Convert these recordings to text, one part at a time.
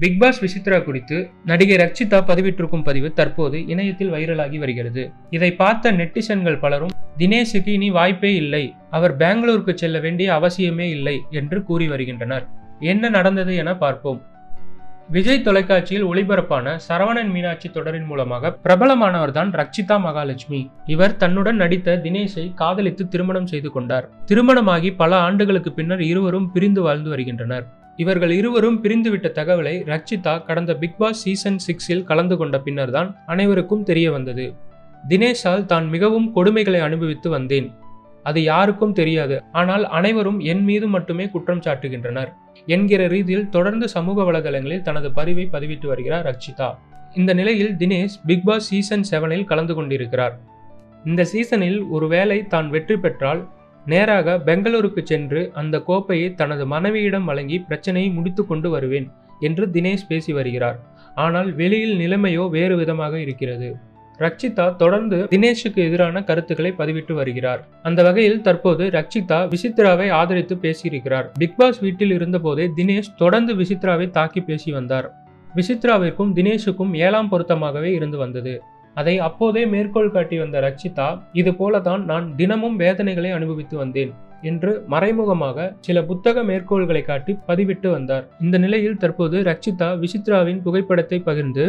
Big pass Vichitra குறித்து நடிகை ரக்ஷிதா பதிவிட்டிருக்கும் பதிவு தற்போது இணையத்தில் வைரலாகி வருகிறது. இதை பார்த்த நெட்டிசன்கள் பலரும் தினேஷுக்கு இனி வாய்ப்பே இல்லை. அவர் பெங்களூருக்கு செல்ல வேண்டிய அவசியமே இல்லை என்று கூறி வருகின்றனர். என்ன நடந்தது என பார்ப்போம். விஜய் தொலைக்காட்சியில் ஒளிபரப்பான சரவணன் மீனாட்சி தொடரின் மூலமாக பிரபலமானவர்தான் ரக்ஷிதா மகாலட்சுமி. இவர் தன்னுடன் நடித்த தினேஷை காதலித்து திருமணம் செய்து கொண்டார். திருமணமாகி பல ஆண்டுகளுக்கு பின்னர் இருவரும் பிரிந்து வாழ்ந்து வருகின்றனர். இவர்கள் இருவரும் பிரிந்துவிட்ட தகவலை ரக்ஷிதா கடந்த பிக்பாஸ் சீசன் சிக்ஸில் கலந்து கொண்ட பின்னர்தான் அனைவருக்கும் தெரிய வந்தது. தினேஷால் தான் மிகவும் கொடுமைகளை அனுபவித்து வந்தேன். அது யாருக்கும் தெரியாது. ஆனால் அனைவரும் என் மீது மட்டுமே குற்றம் சாட்டுகின்றனர். என்கிற ரீதியில் தொடர்ந்து சமூக வலைதளங்களில் தனது பதிவை பதிவிட்டு வருகிறார் ரக்ஷிதா இந்த நிலையில் தினேஷ் பிக்பாஸ் சீசன் செவனில் கலந்து கொண்டிருக்கிறார். இந்த சீசனில் ஒருவேளை தான் வெற்றி பெற்றால் நேராக பெங்களூருக்கு சென்று அந்த கோப்பையை தனது மனைவியிடம் வழங்கி பிரச்சனையை முடித்து கொண்டு வருவேன் என்று தினேஷ் பேசி வருகிறார். ஆனால் வெளியில் நிலைமையோ வேறு விதமாக இருக்கிறது. ரக்ஷிதா தொடர்ந்து தினேஷுக்கு எதிரான கருத்துக்களை பதிவிட்டு வருகிறார். அந்த வகையில் தற்போது ரக்ஷிதா விசித்ராவை ஆதரித்து பேசியிருக்கிறார். பிக்பாஸ் வீட்டில் இருந்தபோதே தினேஷ் தொடர்ந்து விசித்ராவை தாக்கி பேசி வந்தார். விசித்ராவிற்கும் தினேஷுக்கும் ஏழாம் பொருத்தமாகவே இருந்து வந்தது. அதை அப்போதே மேற்கோள் காட்டி வந்த ரக்ஷிதா இது போலதான் நான் தினமும் வேதனைகளை அனுபவித்து வந்தேன் என்று மறைமுகமாக சில புத்தக மேற்கோள்களை காட்டி பதிவிட்டு வந்தார். இந்த நிலையில் தற்போது ரக்ஷிதா விசித்ராவின் புகைப்படத்தை பகிர்ந்து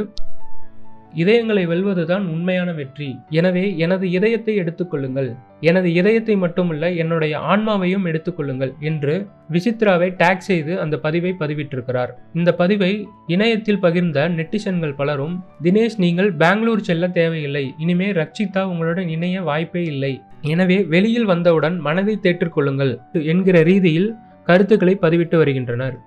இதயங்களை வெல்வதுதான் உண்மையான வெற்றி. எனவே எனது இதயத்தை எடுத்துக்கொள்ளுங்கள். எனது இதயத்தை மட்டுமல்ல என்னுடைய ஆன்மாவையும் எடுத்துக்கொள்ளுங்கள் என்று விசித்ராவை டேக் செய்து அந்த பதிவை பதிவிட்டிருக்கிறார். இந்த பதிவை இணையத்தில் பகிர்ந்த நெட்டிசன்கள் பலரும் தினேஷ் நீங்கள் பெங்களூர் செல்ல தேவையில்லை. இனிமே ரக்ஷிதா உங்களுடன் இணைய வாய்ப்பே இல்லை. எனவே வெளியில் வந்தவுடன் மனதை தேற்றுக்கொள்ளுங்கள் என்கிற ரீதியில் கருத்துக்களை பதிவிட்டு வருகின்றனர்.